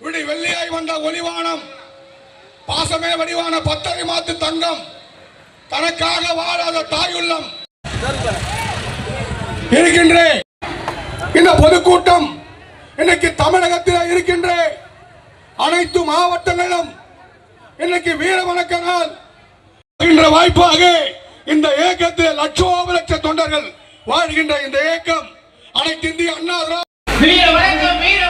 விடி வெள்ளியாய் வந்த ஒளிவானம் பாசமே வடிவான பத்தரை மாத்து தங்கம் தனக்காக வாழாத தாயுள்ளம். இருக்கின்றேன். இந்த பொதுக்கூட்டம் இன்னைக்கு தமிழகத்தில் இருக்கின்ற அனைத்து மாவட்டங்களிலும் இன்னைக்கு வீர வணக்க நாள் வாய்ப்பாக இந்த இயக்கத்தில் லட்சோப லட்ச தொண்டர்கள் வாழ்கின்ற இந்த இயக்கம். அனைத்து இந்திய அண்ணா திராவிட வீர வணக்கம் வீர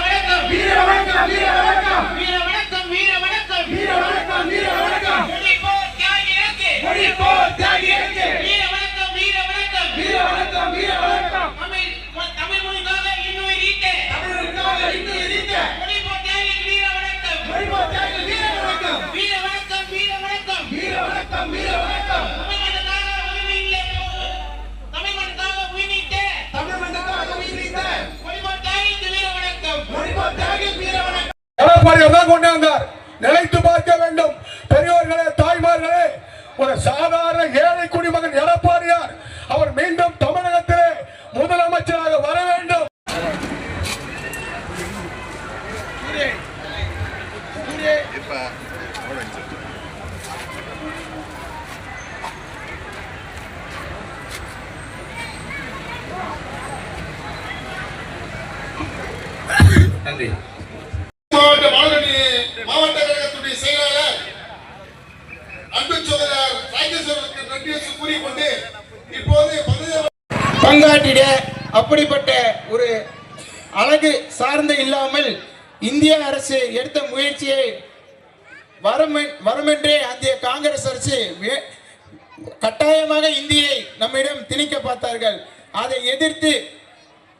வேண்டும். பெரியோர்களே தாய்மார்களே ஒரு சாதாரண ஏழை குடிமகன் எடப்பாடியார் அவர் மீண்டும் தமிழகத்திலே முதலமைச்சராக வர வேண்டும். நன்றி. என்று கூறிக்கொண்டு இப்போது பங்காற்றிட அப்படிப்பட்ட ஒரு அழகு சார்ந்த இல்லாமல் இந்திய அரசு எடுத்த முயற்சியை வரமென் வரமென்றே அந்த காங்கிரஸ் அரசு கட்டாயமாக இந்தியை நம்மிடம் திணிக்க பார்த்தார்கள். அதை எதிர்த்து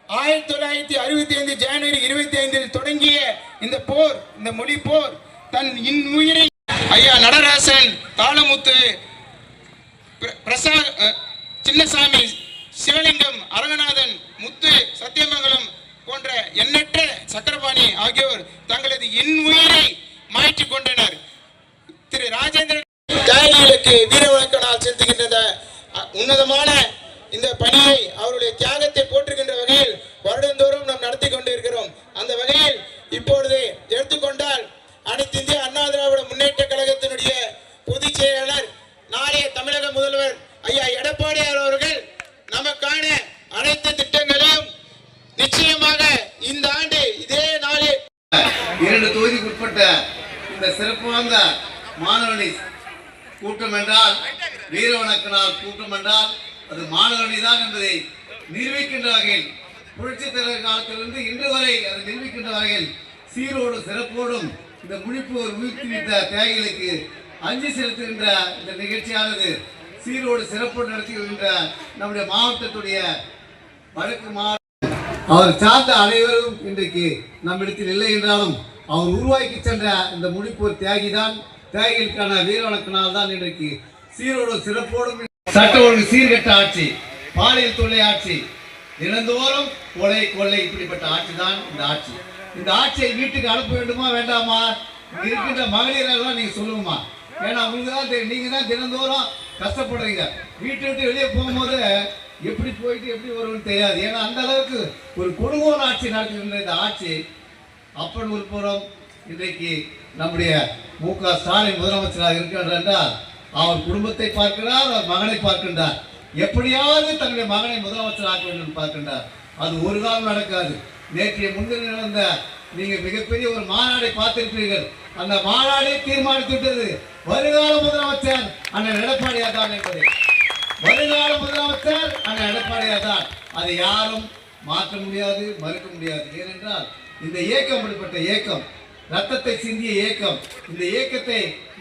ஆயிரத்தி தொள்ளாயிரத்தி அறுபத்தி ஐந்து ஜனவரி இருபத்தி ஐந்தில் தொடங்கிய இந்த போர் இந்த மொழி போர் தன் இன்னுயிரை ஐயா நடராசன் தாளமுத்து சின்னசாமி சிவலிங்கம் அரங்கநாதன் முத்து சத்தியமங்கலம் போன்ற எண்ணற்ற சக்கரபாணி ஆகியோர் தங்களது இன்னுயிரை மாற்றிக் கொண்டனர். திரு ராஜேந்திரன் தியாகிகளுக்கு வீர வணக்க நாள் செலுத்துகின்ற உன்னதமான இந்த பணியை அவருடைய தியாகத்தை போற்றுகின்ற வகையில் வருடந்தோறும் நாம் நடத்தி கொண்டிருக்கிறோம். அந்த வகையில் இப்பொழுது எடுத்துக்கொண்டால் அனைத்து இந்திய இரண்டு தொகுதிக்கு உட்பட்ட இந்த சிறப்பு வாய்ந்த மாணவனி கூட்டம் என்றால் வீர வணக்க நாள் கூட்டம் என்றால் அது மாணவனி தான் என்பதை நிரூபிக்கின்ற வகையில் புரட்சி தலைவர் காலத்திலிருந்து இன்று வரை அதை நிரூபிக்கின்ற வகையில் சீரோடும் சிறப்போடும் இந்த முழிப்போர் ஊக்குவித்த தியாகிகளுக்கு அஞ்சு செலுத்துகின்ற இந்த நிகழ்ச்சியானது சீரோடு சிறப்போடு நடத்தி வருகின்ற நம்முடைய மாவட்டத்துடைய வடக்கு மாவட்ட அவர் சார்ந்த அனைவரும் இன்றைக்கு நம்மிடத்தில் இல்லை என்றாலும் அவர் உருவாக்கி சென்ற இந்த முடிப்போர் தியாகி தான் தியாகிகளுக்கான வீர வணக்க நாள் தான் இன்றைக்கு சீரோடு சிறப்போடும் சட்ட ஒழுங்கு சீர்கெட்ட ஆட்சி பாலியல் தொல்லை ஆட்சி தினந்தோறும் கொலை கொள்ளை இப்படிப்பட்ட ஆட்சி தான் இந்த ஆட்சி. இந்த ஆட்சியை வீட்டுக்கு அனுப்ப வேண்டுமா வேண்டாமா? இருக்கின்ற மகளிரெல்லாம் நீங்க சொல்லுங்கம்மா. ஏன்னா உங்களுக்கு தான் தெரியும் நீங்க தான் தினந்தோறும் கஷ்டப்படுறீங்க. வீட்டை விட்டு வெளியே போகும்போது எப்படி போயிட்டு எப்படி வரும்னு தெரியாது. ஏன்னா அந்த அளவுக்கு ஒரு கொடுங்கோல் ஆட்சி நடத்துகின்ற இந்த ஆட்சி அப்பன் ஒரு புறம் இன்றைக்கு நம்முடைய மு க ஸ்டாலின் முதலமைச்சராக இருக்கின்றார் என்றால் அவர் குடும்பத்தை பார்க்கிறார் அவர் மகனை பார்க்கின்றார். எப்படியாவது தன்னுடைய மகனை முதலமைச்சர் ஆக்க வேண்டும் பார்க்கின்றார். அது ஒரு காலம் நடக்காது. நேற்றைய முன்தினம் நடந்த நீங்க மிகப்பெரிய ஒரு மாநாடை பார்த்திருப்பீர்கள் அந்த மாநாடே தீர்மானித்து விட்டது வருங்கால முதலமைச்சர் அண்ணன் எடப்பாடியார் தான் என்பதை. வருங்கால முதலமைச்சர் அண்ணன் எடப்பாடியார் தான். அதை யாரும் மாற்ற முடியாது மறுக்க முடியாது. ஏனென்றால் இந்த இயக்கம் அப்படிப்பட்ட இயக்கம் ரத்தத்தை சிந்திய இயக்கம் இந்த இயக்கத்தை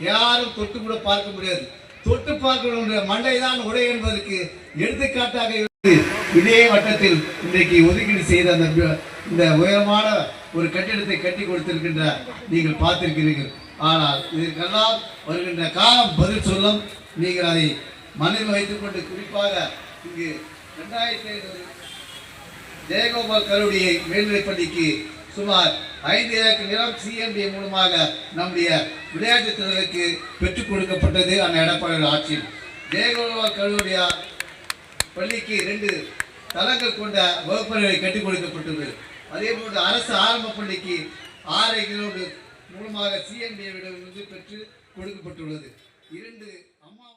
யாரும் தொட்டு கூட பார்க்க முடியாது. தொட்டு பார்க்கக்கூடிய மண்டைதான் உடை என்பதற்கு எடுத்துக்காட்டாக இருந்து இதே வட்டத்தில் இன்றைக்கு ஒதுக்கீடு செய்த அந்த இந்த உயரமான ஒரு கட்டிடத்தை கட்டி கொடுத்திருக்கின்ற நீங்கள் பார்த்திருக்கிறீர்கள். ஆனால் இதற்கெல்லாம் வருகின்ற காலம் பதில் சொல்லும். நீங்கள் அதை மனதில் வைத்துக்கொண்டு குறிப்பாக இங்கு ரெண்டாயிரத்தி ஐநூறு ஜெயகோபால் கல்லூரியை மேல்நிலைப்பள்ளிக்கு சுமார் ஐந்து ஏக்கர் நிலம் சிஎம்டி மூலமாக நம்முடைய விளையாட்டுத் துறைக்கு பெற்றுக் கொடுக்கப்பட்டது அந்த எடப்பாடி ஆட்சியில். ஜெயகோபால் கல்லூரியா பள்ளிக்கு ரெண்டு தளங்கள் கொண்ட வகுப்பறைகளை கட்டிக் கொடுக்கப்பட்டது அதே போன்று அரசு ஆரம்ப பள்ளிக்கு ஆறு கிலோமீட்டர் மூலமாக சிஎம்டியை விட பெற்று கொடுக்கப்பட்டுள்ளது. இரண்டு அம்மா